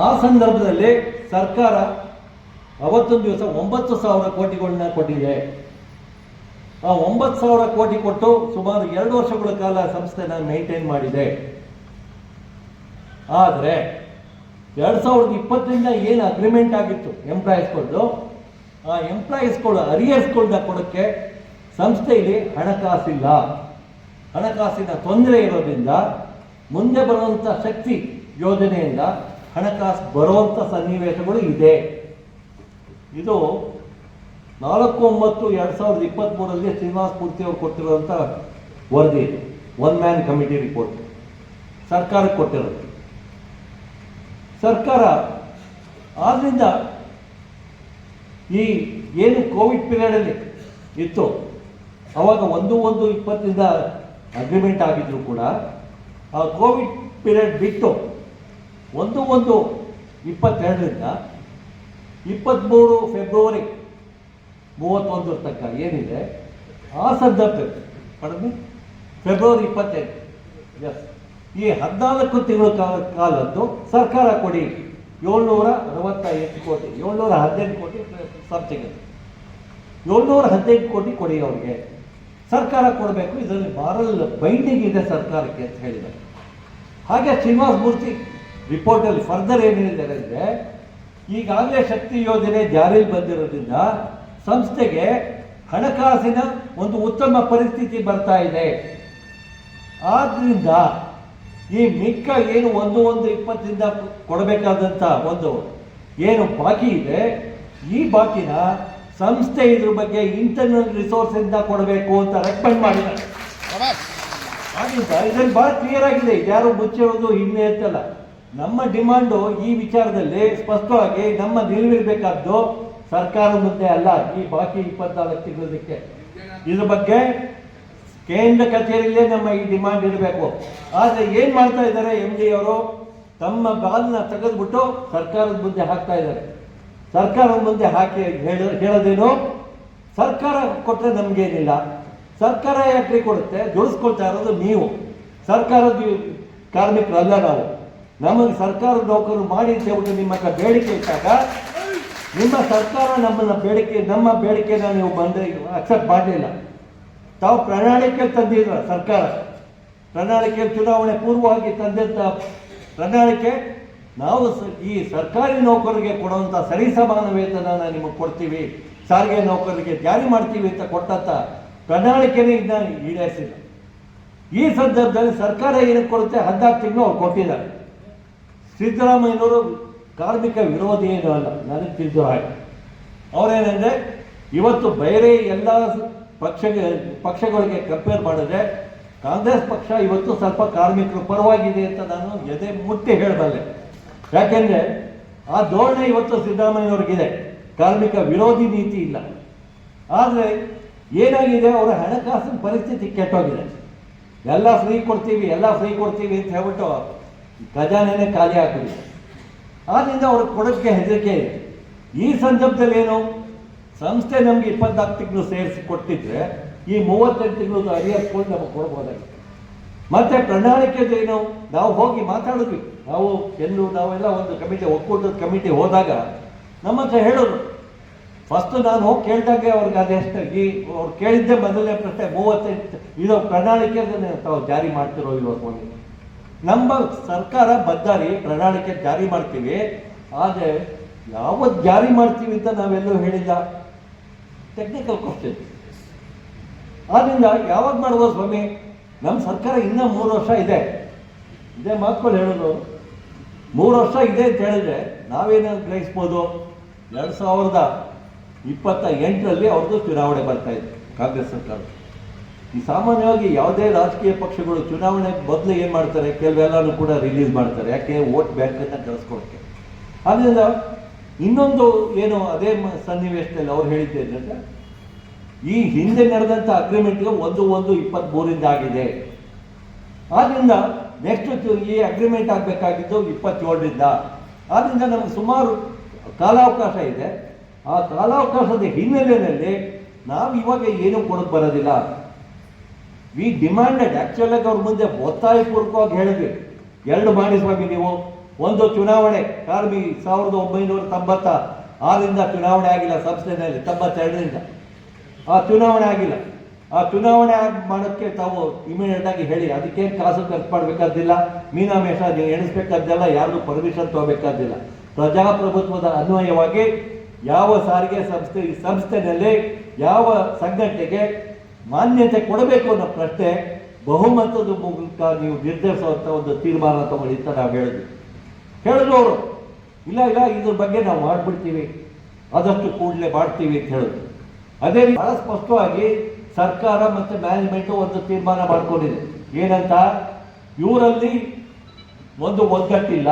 ಆ ಸಂದರ್ಭದಲ್ಲಿ ಸರ್ಕಾರ ಅವತ್ತೊಂದು ದಿವಸ ಒಂಬತ್ತು ಸಾವಿರ ಕೋಟಿಗಳನ್ನ ಕೊಟ್ಟಿದೆ. ಆ ಒಂಬತ್ತು ಸಾವಿರ ಕೋಟಿ ಕೊಟ್ಟು ಸುಮಾರು ಎರಡು ವರ್ಷಗಳ ಕಾಲ ಸಂಸ್ಥೆನ ಮೇಂಟೈನ್ ಮಾಡಿದೆ. ಆದರೆ ಎರಡು ಸಾವಿರದ ಇಪ್ಪತ್ತರಿಂದ ಏನು ಅಗ್ರಿಮೆಂಟ್ ಆಗಿತ್ತು ಎಂಪ್ಲಾಯೀಸ್ಗಳದ್ದು ಆ ಎಂಪ್ಲಾಯೀಸ್ಗಳು ಅರಿಯರ್ಸ್ಗಳನ್ನ ಕೊಡೋಕ್ಕೆ ಸಂಸ್ಥೆಯಲ್ಲಿ ಹಣಕಾಸಿಲ್ಲ. ಹಣಕಾಸಿನ ತೊಂದರೆ ಇರೋದ್ರಿಂದ ಮುಂದೆ ಬರುವಂಥ ಶಕ್ತಿ ಯೋಜನೆಯಿಂದ ಹಣಕಾಸು ಬರುವಂಥ ಸನ್ನಿವೇಶಗಳು ಇದೆ. ಇದು ನಾಲ್ಕು ಒಂಬತ್ತು ಎರಡು ಸಾವಿರದ ಇಪ್ಪತ್ತ್ಮೂರರಲ್ಲಿ ಶ್ರೀನಿವಾಸ ಮೂರ್ತಿ ಅವರು ಕೊಟ್ಟಿರುವಂಥ ವರದಿ ಇದು. ಒನ್ ಮ್ಯಾನ್ ಕಮಿಟಿ ರಿಪೋರ್ಟ್ ಸರ್ಕಾರಕ್ಕೆ ಕೊಟ್ಟಿರೋದು. ಸರ್ಕಾರ ಆದ್ರಿಂದ ಈ ಏನು ಕೋವಿಡ್ ಪೀರಿಯಡಲ್ಲಿ ಇತ್ತು, ಅವಾಗ ಒಂದು ಒಂದು ಇಪ್ಪತ್ತರಿಂದ ಅಗ್ರಿಮೆಂಟ್ ಆಗಿದ್ರು ಕೂಡ, ಆ ಕೋವಿಡ್ ಪೀರಿಯಡ್ ಬಿಟ್ಟು ಒಂದು ಒಂದು ಇಪ್ಪತ್ತೆರಡರಿಂದ ಇಪ್ಪತ್ತ್ಮೂರು ಫೆಬ್ರವರಿ ಮೂವತ್ತೊಂದರ ತನಕ ಏನಿದೆ? ಆ ಸಂದರ್ಭದಲ್ಲಿ ಪಡೆದು ಫೆಬ್ರವರಿ ಇಪ್ಪತ್ತೆಂಟು. ಎಸ್ ಈ ಹದಿನಾಲ್ಕು ತಿಂಗಳ ಕಾಲ ಕಾಲದ್ದು ಸರ್ಕಾರ ಕೊಡಿ ಏಳ್ನೂರ ಅರವತ್ತ ಎಂಟು ಕೋಟಿ, ಏಳ್ನೂರ ಹದಿನೆಂಟು ಕೋಟಿ ಸಂಸ್ಥೆಗೆ ಏಳ್ನೂರ ಹದಿನೆಂಟು ಕೋಟಿ ಕೊಡಿ ಅವ್ರಿಗೆ. ಸರ್ಕಾರ ಕೊಡಬೇಕು, ಇದರಲ್ಲಿ ಬಾರಲ್ ಬೈಂಡಿಂಗ್ ಇದೆ ಸರ್ಕಾರಕ್ಕೆ ಅಂತ ಹೇಳಿದ್ದಾರೆ. ಹಾಗೆ ಶ್ರೀನಿವಾಸ ಮೂರ್ತಿ ರಿಪೋರ್ಟಲ್ಲಿ ಫರ್ದರ್ ಏನು ಹೇಳಿದ್ದಾರೆ ಅಂದರೆ ಈಗಾಗಲೇ ಶಕ್ತಿ ಯೋಜನೆ ಜಾರಿಗೆ ಬಂದಿರೋದ್ರಿಂದ ಸಂಸ್ಥೆಗೆ ಹಣಕಾಸಿನ ಒಂದು ಉತ್ತಮ ಪರಿಸ್ಥಿತಿ ಬರ್ತಾ ಇದೆ. ಆದ್ದರಿಂದ ಈ ಮಿಕ್ಕ ಏನು ಒಂದು ಒಂದು ಇಪ್ಪತ್ತರಿಂದ ಕೊಡಬೇಕಾದಂಥ ಒಂದು ಏನು ಬಾಕಿ ಇದೆ ಈ ಬಾಕಿನ ಸಂಸ್ಥೆ ಇದ್ರ ಬಗ್ಗೆ ಇಂಟರ್ನಲ್ ರಿಸೋರ್ಸಿಂದ ಕೊಡಬೇಕು ಅಂತ ರೆಕಮೆಂಡ್ ಮಾಡಿದ್ದಾರೆ. ಆದ್ದರಿಂದ ಇದರಲ್ಲಿ ಬಹಳ ಕ್ಲಿಯರ್ ಆಗಿದೆ ಯಾರು ಮುಚ್ಚಿರೋದು ಹಿಂದೆ ಅಂತಲ್ಲ ನಮ್ಮ ಡಿಮಾಂಡು ಈ ವಿಚಾರದಲ್ಲಿ ಸ್ಪಷ್ಟವಾಗಿ ನಮ್ಮ ನಿಲುವಿರಬೇಕಾದ್ದು ಸರ್ಕಾರ ಮುಂದೆ ಅಲ್ಲ, ಈ ಬಾಕಿ ಇಪ್ಪತ್ನಾಲ್ಕು ತಿಂಗಳದಕ್ಕೆ. ಇದ್ರ ಬಗ್ಗೆ ಕೇಂದ್ರ ಕಚೇರಿಯಲ್ಲೇ ನಮ್ಮ ಈ ಡಿಮಾಂಡ್ ಇರಬೇಕು. ಆದರೆ ಏನು ಮಾಡ್ತಾ ಇದ್ದಾರೆ ಎಂ ಡಿ ಅವರು? ತಮ್ಮ ಬಾಲನ್ನ ತೆಗೆದ್ಬಿಟ್ಟು ಸರ್ಕಾರದ ಮುಂದೆ ಹಾಕ್ತಾ ಇದ್ದಾರೆ. ಸರ್ಕಾರದ ಮುಂದೆ ಹಾಕಿ ಹೇಳ, ಹೇಳೋದೇನು? ಸರ್ಕಾರ ಕೊಟ್ಟರೆ ನಮಗೇನಿಲ್ಲ. ಸರ್ಕಾರ ಯಾಕ್ರಿ ಕೊಡುತ್ತೆ? ಜೋಡಿಸ್ಕೊಳ್ತಾ ಇರೋದು ನೀವು. ಸರ್ಕಾರದ ಕಾರ್ಮಿಕರಲ್ಲ ನಾವು. ನಮಗೆ ಸರ್ಕಾರದ ನೌಕರರು ಮಾಡಿ ಅಂತ ಹೇಳ್ಬಿಟ್ಟು ನಿಮ್ಮ ಬೇಡಿಕೆ ಇಟ್ಟಾಗ, ನಿಮ್ಮ ಸರ್ಕಾರ ನಮ್ಮನ್ನ ಬೇಡಿಕೆ, ನಮ್ಮ ಬೇಡಿಕೆನ ನೀವು ಬಂದರೆ ಅಕ್ಸೆಪ್ಟ್ ಮಾಡಲಿಲ್ಲ ತಾವು ಪ್ರಣಾಳಿಕೆ ತಂದಿದ್ರ ಸರ್ಕಾರ. ಪ್ರಣಾಳಿಕೆ ಚುನಾವಣೆ ಪೂರ್ವವಾಗಿ ತಂದಿದ್ದ ಪ್ರಣಾಳಿಕೆ, ನಾವು ಈ ಸರ್ಕಾರಿ ನೌಕರರಿಗೆ ಕೊಡುವಂಥ ಸರಿಸಮಾನ ವೇತನನ ನಿಮಗೆ ಕೊಡ್ತೀವಿ. ಸಾರಿಗೆ ನೌಕರರಿಗೆ ಜಾರಿ ಮಾಡ್ತೀವಿ ಅಂತ ಕೊಟ್ಟಂತ ಪ್ರಣಾಳಿಕೆನೇ ಇದನ್ನ ಈಡೇರಿಸಿಲ್ಲ. ಈ ಸಂದರ್ಭದಲ್ಲಿ ಸರ್ಕಾರ ಏನಕ್ಕೆ ಕೊಡುತ್ತೆ? ಹದಿನಾಲ್ಕು ತಿಂಗಳು ಅವ್ರು ಕೊಟ್ಟಿದ್ದಾರೆ. ಸಿದ್ದರಾಮಯ್ಯನವರು ಕಾರ್ಮಿಕ ವಿರೋಧಿ ಏನೂ ಅಲ್ಲ ನನಗೆ ತಿಳಿದು ಹಾಗೆ. ಅವರೇನೆಂದರೆ, ಇವತ್ತು ಬೇರೆ ಎಲ್ಲ ಪಕ್ಷ ಪಕ್ಷಗಳಿಗೆ ಕಂಪೇರ್ ಮಾಡಿದ್ರೆ, ಕಾಂಗ್ರೆಸ್ ಪಕ್ಷ ಇವತ್ತು ಸ್ವಲ್ಪ ಕಾರ್ಮಿಕರು ಪರವಾಗಿದೆ ಅಂತ ನಾನು ಎದೆ ಮುಟ್ಟಿ ಹೇಳಬಲ್ಲೆ. ಯಾಕೆಂದ್ರೆ, ಆ ಧೋರಣೆ ಇವತ್ತು ಸಿದ್ದರಾಮಯ್ಯನವ್ರಿಗಿದೆ. ಕಾರ್ಮಿಕ ವಿರೋಧಿ ನೀತಿ ಇಲ್ಲ. ಆದರೆ, ಏನಾಗಿದೆ, ಅವರ ಹಣಕಾಸಿನ ಪರಿಸ್ಥಿತಿ ಕೆಟ್ಟೋಗಿದೆ. ಎಲ್ಲ ಫ್ರೀ ಕೊಡ್ತೀವಿ, ಎಲ್ಲ ಫ್ರೀ ಕೊಡ್ತೀವಿ ಅಂತ ಹೇಳ್ಬಿಟ್ಟು ಖಜಾನೆನೇ ಖಾಲಿ ಆಗ್ಬಿಟ್ಟಿದೆ ಆದ್ದರಿಂದ ಅವ್ರಿಗೆ ಕೊಡೋಕ್ಕೆ ಹೆದರಿಕೆ ಇದೆ. ಈ ಸಂದರ್ಭದಲ್ಲಿ ಏನು? ಸಂಸ್ಥೆ ನಮಗೆ ಇಪ್ಪತ್ನಾಲ್ಕು ತಿಂಗಳು ಸೇರಿಸಿ ಕೊಟ್ಟಿದ್ರೆ ಈ ಮೂವತ್ತೆಂಟು ತಿಂಗಳು ಅರಿಯರ್ಸ್ಕೊಂಡು ನಮಗೆ ಕೊಡ್ಬೋದಾಗಿತ್ತು. ಮತ್ತೆ ಪ್ರಣಾಳಿಕೆ ಏನು? ನಾವು ಹೋಗಿ ಮಾತಾಡಿದ್ವಿ. ನಾವು ಎಲ್ಲೂ, ನಾವೆಲ್ಲ ಒಂದು ಕಮಿಟಿ, ಒಕ್ಕೂಟದ ಕಮಿಟಿ ಹೋದಾಗ ನಮ್ಮ ಹತ್ರ ಹೇಳೋರು, ಫಸ್ಟ್ ನಾನು ಹೋಗಿ ಕೇಳಿದಾಗೆ ಅವ್ರಿಗೆ ಅದೆಷ್ಟು ಈ ಅವ್ರು ಕೇಳಿದ್ದೆ ಮೊದಲನೇ ಪ್ರಶ್ನೆ ಮೂವತ್ತೈದು ಇದು ಪ್ರಣಾಳಿಕೆ ಅದನ್ನು ತಾವು ಜಾರಿ ಮಾಡ್ತಿರೋ ಇಲ್ವೋ ನಮ್ಮ ಸರ್ಕಾರ ಬದ್ದಾರಿ ಪ್ರಣಾಳಿಕೆ ಜಾರಿ ಮಾಡ್ತೀವಿ, ಆದರೆ ಯಾವತ್ತು ಜಾರಿ ಮಾಡ್ತೀವಿ ಅಂತ ನಾವೆಲ್ಲೂ ಹೇಳಿಲ್ಲ. ಟೆಕ್ನಿಕಲ್ ಕ್ವಶನ್ ಆದ್ದರಿಂದ ಯಾವಾಗ ಮಾಡುವ ಸ್ವಾಮಿ ನಮ್ಮ ಸರ್ಕಾರ ಇನ್ನೂ ಮೂರು ವರ್ಷ ಇದೆ. ಇದೇ ಮಾತುಗಳು ಹೇಳೋದು. ಮೂರು ವರ್ಷ ಇದೆ ಅಂತ ಹೇಳಿದ್ರೆ ನಾವೇನು ಗ್ರಹಿಸ್ಬೋದು. ಎರಡು ಸಾವಿರದ ಇಪ್ಪತ್ತ ಎಂಟರಲ್ಲಿ ಅವ್ರದ್ದು ಚುನಾವಣೆ ಬರ್ತಾ ಇದೆ, ಕಾಂಗ್ರೆಸ್ ಸರ್ಕಾರ ಈ ಸಾಮಾನ್ಯವಾಗಿ ಯಾವುದೇ ರಾಜಕೀಯ ಪಕ್ಷಗಳು ಚುನಾವಣೆ ಮೊದಲು ಏನು ಮಾಡ್ತಾರೆ? ಕೆಲವೆಲ್ಲನೂ ಕೂಡ ರಿಲೀಸ್ ಮಾಡ್ತಾರೆ. ಯಾಕೆ? ವೋಟ್ ಬ್ಯಾಂಕನ್ನು ಕಳಿಸ್ಕೊಳಕ್ಕೆ. ಆದ್ದರಿಂದ ಇನ್ನೊಂದು ಏನು ಅದೇ ಸನ್ನಿವೇಶದಲ್ಲಿ ಅವ್ರು ಹೇಳಿದ್ದೇನೆಂದ್ರೆ ಈ ಹಿಂದೆ ನಡೆದಂಥ ಅಗ್ರಿಮೆಂಟ್ಗೆ ಒಂದು ಒಂದು ಇಪ್ಪತ್ತ್ಮೂರಿಂದ ಆಗಿದೆ. ಆದ್ದರಿಂದ ನೆಕ್ಸ್ಟ್ ಈ ಅಗ್ರಿಮೆಂಟ್ ಆಗಬೇಕಾಗಿದ್ದು ಇಪ್ಪತ್ತೇಳರಿಂದ. ಆದ್ದರಿಂದ ನಮಗೆ ಸುಮಾರು ಕಾಲಾವಕಾಶ ಇದೆ. ಆ ಕಾಲಾವಕಾಶದ ಹಿನ್ನೆಲೆಯಲ್ಲಿ ನಾವು ಇವಾಗ ಏನೂ ಕೊಡೋಕೆ ಬರೋದಿಲ್ಲ. ವಿ ಡಿಮ್ಯಾಂಡೆಡ್ ಆ್ಯಕ್ಚುಲಾಗಿ ಅವ್ರ ಮುಂದೆ ಒತ್ತಾಯಪೂರ್ವಕವಾಗಿ ಹೇಳಿದ್ವಿ ಎರಡು ಮಾಡಿ ಸ್ವಾಮಿ ನೀವು, ಒಂದು ಚುನಾವಣೆ, ಕಾರ್ಮಿ ಸಾವಿರದ ಒಂಬೈನೂರ ತೊಂಬತ್ತ ಆರರಿಂದ ಚುನಾವಣೆ ಆಗಿಲ್ಲ ಸಂಸ್ಥೆಯಲ್ಲಿ ತೊಂಬತ್ತೆರಡರಿಂದ. ಆ ಚುನಾವಣೆ ಆಗಿಲ್ಲ. ಆ ಚುನಾವಣೆ ಮಾಡೋಕ್ಕೆ ತಾವು ಇಮಿಡಿಯೇಟ್ ಆಗಿ ಹೇಳಿ, ಅದಕ್ಕೇನು ಕಾಸು ಖರ್ಚು ಮಾಡಬೇಕಾದಿಲ್ಲ ಮೀನಾಮೇಷ ನೀವು ಎಣಿಸ್ಬೇಕಾದ್ದೆಲ್ಲ, ಯಾರ್ದು ಪರ್ಮಿಷನ್ ತಗೋಬೇಕಾದಿಲ್ಲ ಪ್ರಜಾಪ್ರಭುತ್ವದ ಅನ್ವಯವಾಗಿ ಯಾವ ಸಾರಿಗೆ ಸಂಸ್ಥೆ ಈ ಸಂಸ್ಥೆನಲ್ಲಿ ಯಾವ ಸಂಘಟನೆಗೆ ಮಾನ್ಯತೆ ಕೊಡಬೇಕು ಅನ್ನೋ ಪ್ರಶ್ನೆ ಬಹುಮತದ ಮೂಲಕ ನೀವು ನಿರ್ಧರಿಸುವಂಥ ಒಂದು ತೀರ್ಮಾನ ತಗೊಳ್ಳಿ ಅಂತ ನಾವು ಹೇಳಿದ್ವಿ. ಹೇಳಿದ್ರು ಅವರು, ಇಲ್ಲ ಇಲ್ಲ, ಇದ್ರ ಬಗ್ಗೆ ನಾವು ಮಾಡ್ಬಿಡ್ತೀವಿ, ಆದಷ್ಟು ಕೂಡಲೇ ಮಾಡ್ತೀವಿ ಅಂತ ಹೇಳಿದ್ರು. ಅದೇ ಬಹಳ ಸ್ಪಷ್ಟವಾಗಿ ಸರ್ಕಾರ ಮತ್ತು ಮ್ಯಾನೇಜ್ಮೆಂಟು ಒಂದು ತೀರ್ಮಾನ ಮಾಡ್ಕೊಂಡಿದೆ. ಏನಂತ? ಇವರಲ್ಲಿ ಒಂದು ಒಗ್ಗಟ್ಟಿಲ್ಲ.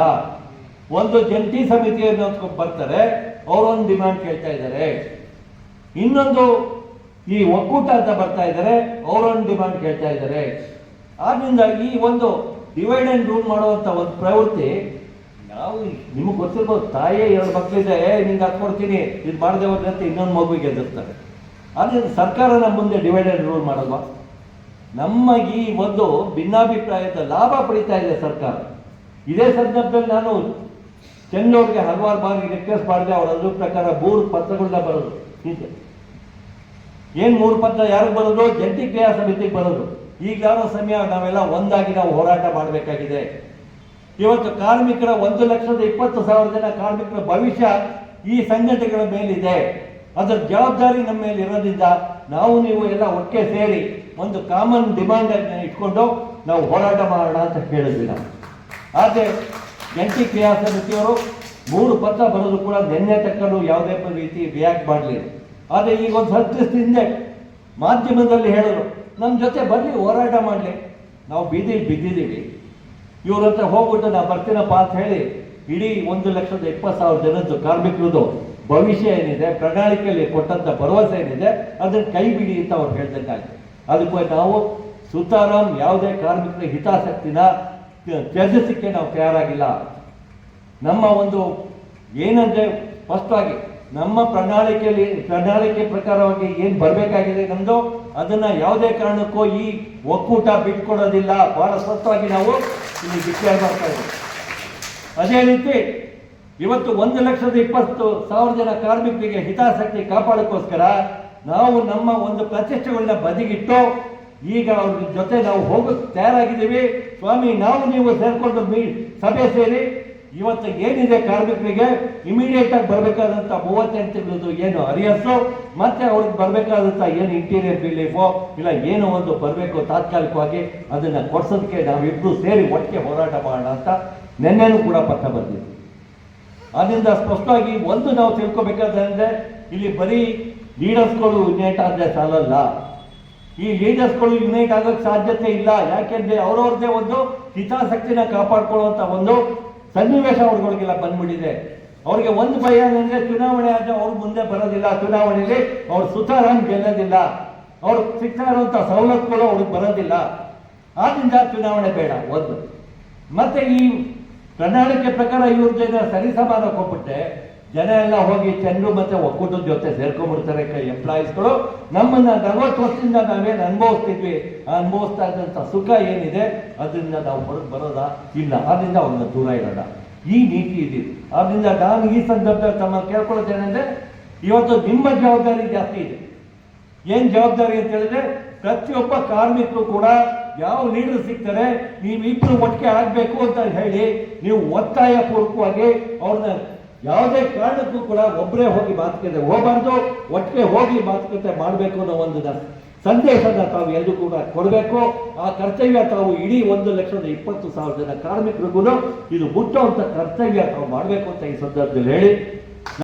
ಒಂದು ಜಂಟಿ ಸಮಿತಿಯನ್ನು ಬರ್ತಾರೆ, ಅವರೊಂದು ಡಿಮ್ಯಾಂಡ್ ಕೇಳ್ತಾ ಇದ್ದಾರೆ. ಇನ್ನೊಂದು ಈ ಒಕ್ಕೂಟ ಅಂತ ಬರ್ತಾ ಇದ್ದಾರೆ ಅವರೊಂದು ಡಿಮ್ಯಾಂಡ್ ಕೇಳ್ತಾ ಇದ್ದಾರೆ. ಆದ್ರಿಂದ ಈ ಒಂದು ಡಿವೈಡ್ ಅಂಡ್ ರೂಲ್ ಮಾಡುವಂತ ಒಂದು ಪ್ರವೃತ್ತಿ, ನಾವು ನಿಮಗೆ ಗೊತ್ತಿರ್ಬೋದು, ತಾಯೇ ಎರಡು ಮಕ್ಕಳಿದೆ ನಿಂಗೆ ಹಾಕ್ಕೊಡ್ತೀನಿ ಇದು ಮಾಡದೆ ಹೋದ್ರೆ ಅಂತ ಇನ್ನೊಂದು ಮಗುವಿಗೆ ಎದುರ್ತಾರೆ ಆದ್ರಿಂದ ಸರ್ಕಾರ ನಮ್ಮ ಮುಂದೆ ಡಿವೈಡ್ ಅಂಡ್ ರೂಲ್ ಮಾಡಲ್ವಾ? ನಮ್ಮ ಈ ಒಂದು ಭಿನ್ನಾಭಿಪ್ರಾಯದ ಲಾಭ ಪಡಿತಾ ಇದೆ ಸರ್ಕಾರ. ಇದೇ ಸಂದರ್ಭದಲ್ಲಿ ನಾನು ಚೆನ್ನವ್ರಿಗೆ ಹಲವಾರು ಬಾರಿ ರಿಕ್ವೆಸ್ಟ್ ಮಾಡಿದೆ, ಅವರ ಅದ್ರ ಪ್ರಕಾರ ಮೂರು ಪತ್ರಗಳನ್ನ ಬರೋದು ಹೀಗೆ ಏನ್ ಮೂರು ಪತ್ರ ಯಾರಿಗೆ ಬರೋದು? ಜಂಟಿ ಕ್ರಿಯಾ ಸಮಿತಿಗೆ ಬರೋದು. ಈಗ ಯಾರೋ ಸಮಯ ನಾವೆಲ್ಲ ಒಂದಾಗಿ ನಾವು ಹೋರಾಟ ಮಾಡಬೇಕಾಗಿದೆ. ಇವತ್ತು ಕಾರ್ಮಿಕರ ಒಂದು ಲಕ್ಷದ ಇಪ್ಪತ್ತು ಸಾವಿರ ಜನ ಕಾರ್ಮಿಕರ ಭವಿಷ್ಯ ಈ ಸಂಘಟನೆಗಳ ಮೇಲಿದೆ. ಅದರ ಜವಾಬ್ದಾರಿ ನಮ್ಮ ಮೇಲೆ ಇರೋದ್ರಿಂದ ನಾವು ನೀವು ಎಲ್ಲ ಒಟ್ಟಿಗೆ ಸೇರಿ ಒಂದು ಕಾಮನ್ ಡಿಮಾಂಡ್ ಇಟ್ಕೊಂಡು ನಾವು ಹೋರಾಟ ಮಾಡೋಣ ಅಂತ ಕೇಳಿದ್ವಿ ನಾವು. ಆದರೆ ಜಂಟಿ ಕ್ರಿಯಾ ಸಮಿತಿಯವರು ಮೂರು ಪತ್ರ ಬರೋದು ಕೂಡ ನಿನ್ನೆ ತಕ್ಕೂ ಯಾವುದೇ ರೀತಿ ರಿಯಾಕ್ಟ್ ಮಾಡಲಿಲ್ಲ. ಆದರೆ ಈಗ ಒಂದು ಸ್ವಲ್ಪ ಹಿಂದೆ ಮಾಧ್ಯಮದಲ್ಲಿ ಹೇಳಿದ್ರು ನಮ್ಮ ಜೊತೆ ಬರಲಿ, ಹೋರಾಟ ಮಾಡಲಿ. ನಾವು ಬೀದಿಲಿ ಬಿದ್ದಿದ್ದೀವಿ. ಇವ್ರ ಹತ್ರ ಹೋಗ್ಬಿಟ್ಟು ನಾ ಬರ್ತೀನಪ್ಪ ಅಂತ ಹೇಳಿ ಇಡೀ ಒಂದು ಲಕ್ಷದ ಇಪ್ಪತ್ತು ಸಾವಿರ ಜನದ್ದು ಕಾರ್ಮಿಕರದ್ದು ಭವಿಷ್ಯ ಏನಿದೆ, ಪ್ರಣಾಳಿಕೆಯಲ್ಲಿ ಕೊಟ್ಟಂತ ಭರವಸೆ ಏನಿದೆ ಅದನ್ನು ಕೈ ಬಿಡಿ ಅಂತ ಅವ್ರು ಹೇಳ್ದಂಗಾಯ್ತು. ಅದಕ್ಕೆ ನಾವು ಸುತಾರಾಮ್ ಯಾವುದೇ ಕಾರ್ಮಿಕರ ಹಿತಾಸಕ್ತಿನ ತ್ಯಜಿಸಕ್ಕೆ ನಾವು ತಯಾರಾಗಿಲ್ಲ. ನಮ್ಮ ಒಂದು ಏನಂದ್ರೆ ಸ್ಪಷ್ಟವಾಗಿ ನಮ್ಮ ಪ್ರಣಾಳಿಕೆಯಲ್ಲಿ ಪ್ರಣಾಳಿಕೆ ಪ್ರಕಾರವಾಗಿ ಏನು ಬರಬೇಕಾಗಿದೆ ನಮ್ದು? ಅದನ್ನ ಯಾವುದೇ ಕಾರಣಕ್ಕೂ ಈ ಒಕ್ಕೂಟ ಬಿಟ್ಕೊಡೋದಿಲ್ಲ. ಬಹಳ ಸ್ಪಷ್ಟವಾಗಿ ನಾವು ಇಲ್ಲಿ ಡಿಕ್ಲೇರ್ ಮಾಡ್ತಾ ಇದ್ದೀವಿ. ಅದೇ ರೀತಿ ಇವತ್ತು ಒಂದು ಲಕ್ಷದ ಇಪ್ಪತ್ತು ಸಾವಿರ ಜನ ಕಾರ್ಮಿಕರಿಗೆ ಹಿತಾಸಕ್ತಿ ಕಾಪಾಡೋಕ್ಕೋಸ್ಕರ ನಾವು ನಮ್ಮ ಒಂದು ಪ್ರತಿಷ್ಠೆಗಳನ್ನ ಬದಿಗಿಟ್ಟು ಈಗ ಅವ್ರ ಜೊತೆ ನಾವು ಹೋಗಕ್ಕೆ ತಯಾರಾಗಿದ್ದೀವಿ. ಸ್ವಾಮಿ, ನಾವು ನೀವು ಸೇರ್ಕೊಂಡು ಮೀ ಸಭೆ ಸೇರಿ ಇವತ್ತು ಏನಿದೆ ಕಾರ್ಮಿಕರಿಗೆ ಇಮಿಡಿಯೇಟ್ ಆಗಿ ಬರಬೇಕಾದಂಥ ಮೂವತ್ತೆಂಟು ತಿಂಗಳದ್ದು ಏನು ಅರಿಯಸ್ಸು ಮತ್ತೆ ಅವ್ರಿಗೆ ಬರಬೇಕಾದಂಥ ಏನು ಇಂಟೀರಿಯರ್ ಬಿಲೀಫು ಇಲ್ಲ ಏನು ಒಂದು ಬರಬೇಕು ತಾತ್ಕಾಲಿಕವಾಗಿ ಅದನ್ನ ಕೊಡ್ಸೋದಕ್ಕೆ ನಾವಿಬ್ರು ಸೇರಿ ಒಟ್ಟಿಗೆ ಹೋರಾಟ ಮಾಡೋಣ ಅಂತ ನಿನ್ನೆನೂ ಕೂಡ ಪತ್ರ ಬಂದಿದೆ ಅದರಿಂದ ಸ್ಪಷ್ಟವಾಗಿ ಒಂದು ನಾವು ತಿಳ್ಕೊಬೇಕಾದ್ರೆ ಇಲ್ಲಿ ಬರೀ ಲೀಡರ್ಸ್ಗಳು ಯುನೈಟ್ ಆದರೆ ಸಾಲಲ್ಲ. ಈ ಲೀಡರ್ಸ್ಗಳು ಯುನೈಟ್ ಆಗೋಕ್ಕೆ ಸಾಧ್ಯತೆ ಇಲ್ಲ. ಯಾಕೆಂದ್ರೆ ಅವ್ರವ್ರದ್ದೇ ಒಂದು ಹಿತಾಸಕ್ತಿನ ಕಾಪಾಡ್ಕೊಳ್ಳುವಂತ ಒಂದು ಸನ್ನಿವೇಶ ಅವ್ರಗಳಿಗೆಲ್ಲ ಬಂದ್ಬಿಟ್ಟಿದೆ. ಅವ್ರಿಗೆ ಒಂದು ಭಯ ಏನಂದ್ರೆ ಚುನಾವಣೆ ಆದ್ರೆ ಅವ್ರು ಮುಂದೆ ಬರೋದಿಲ್ಲ. ಚುನಾವಣೆಯಲ್ಲಿ ಅವ್ರು ಸುತಾರಾಮ್ ಗೆಲ್ಲೋದಿಲ್ಲ. ಅವ್ರು ಸಿಗ್ತಾ ಇರುವಂತ ಸವಲತ್ತುಗಳು ಅವ್ರಿಗೆ ಬರೋದಿಲ್ಲ. ಆದ್ರಿಂದ ಚುನಾವಣೆ ಬೇಡ ಒಂದು ಮತ್ತೆ ಈ ಪ್ರಣಾಳಿಕೆ ಪ್ರಕಾರ ಇವ್ರದ್ದೇನ ಸರಿಸಮಾನ ಕೊಟ್ಬಿಟ್ಟೆ ಜನ ಎಲ್ಲ ಹೋಗಿ ಚಂದ್ರು ಮತ್ತೆ ಒಕ್ಕೂಟದ ಜೊತೆ ಸೇರ್ಕೊಂಡ್ಬಿಡ್ತಾರೆ ಎಂಪ್ಲಾಯೀಸ್ಗಳು ನಮ್ಮನ್ನ ನಲವತ್ತು ವರ್ಷದಿಂದ ನಾವೇನು ಅನುಭವಿಸ್ತಿದ್ವಿ. ಅನುಭವಿಸ್ತಾ ಇದ್ದಂಥ ಸುಖ ಏನಿದೆ? ಅದರಿಂದ ನಾವು ಹೊರಗೆ ಬರೋದ? ಇಲ್ಲ. ಅದರಿಂದ ಅವ್ರನ್ನ ದೂರ ಇರೋಣ ಈ ನೀತಿ ಇದೆ. ಆದ್ದರಿಂದ ನಾನು ಈ ಸಂದರ್ಭದಲ್ಲಿ ತಮ್ಮ ಕೇಳ್ಕೊಳ್ಳೋದೇನೆಂದ್ರೆ ಇವತ್ತು ನಿಮ್ಮ ಜವಾಬ್ದಾರಿ ಜಾಸ್ತಿ ಇದೆ. ಏನು ಜವಾಬ್ದಾರಿ ಅಂತ ಹೇಳಿದ್ರೆ, ಪ್ರತಿಯೊಬ್ಬ ಕಾರ್ಮಿಕರು ಕೂಡ ಯಾವ ಲೀಡರ್ ಸಿಗ್ತಾರೆ, ನೀವು ಇಬ್ರು ಒಟ್ಟಿಗೆ ಆಗಬೇಕು ಅಂತ ಹೇಳಿ, ನೀವು ಒತ್ತಾಯ ಪೂರ್ವಕವಾಗಿ ಅವ್ರನ್ನ ಯಾವುದೇ ಕಾರಣಕ್ಕೂ ಕೂಡ ಒಬ್ಬರೇ ಹೋಗಿ ಮಾತುಕತೆ, ಹೋಗಬಾರ್ದು, ಒಟ್ಟಿಗೆ ಹೋಗಿ ಮಾತುಕತೆ ಮಾಡಬೇಕು ಅನ್ನೋ ಒಂದು ಸಂದೇಶನ ತಾವು ಎಲ್ಲರೂ ಕೂಡ ಕೊಡಬೇಕು. ಆ ಕರ್ತವ್ಯ ತಾವು ಇಡೀ ಒಂದು ಲಕ್ಷದ ಇಪ್ಪತ್ತು ಸಾವಿರ ಜನ ಕಾರ್ಮಿಕರಿಗೂ ಇದು ಮುಟ್ಟುವಂತ ಕರ್ತವ್ಯ ತಾವು ಮಾಡಬೇಕು ಅಂತ ಈ ಸಂದರ್ಭದಲ್ಲಿ ಹೇಳಿ.